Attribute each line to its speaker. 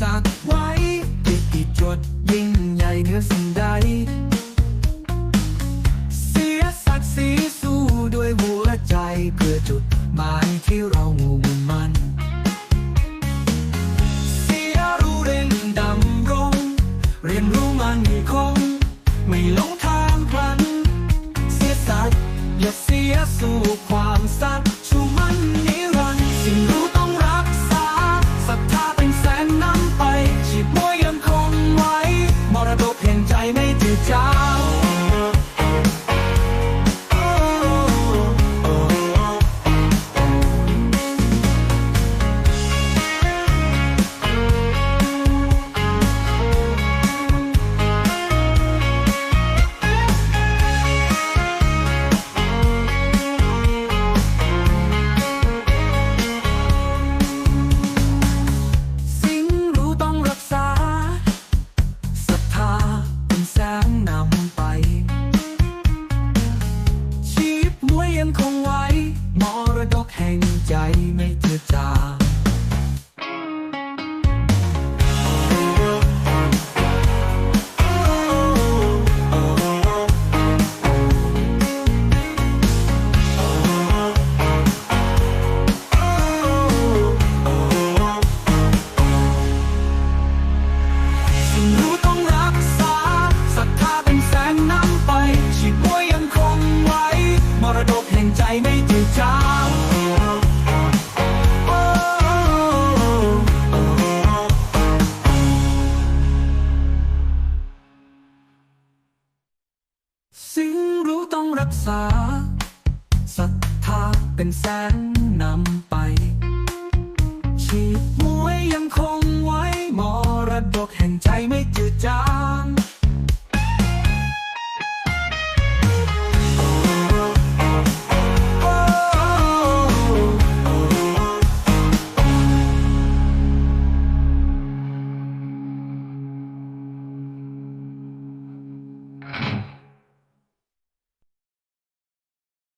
Speaker 1: สร้างไว้ด้วยอีกจดยิ่งใหญ่เหนือสิ่งใด เสียสักสีสู้ด้วยหัวใจเพื่อจุดหมายที่เรามุ่ top เขีคงไว้ มรดกแห่งใจไม่เจือจ กษาศรัทธาเป็นแสงนำไป ชีพมวยยังคงไว้มรดกแห่งใจไม่จืดจาง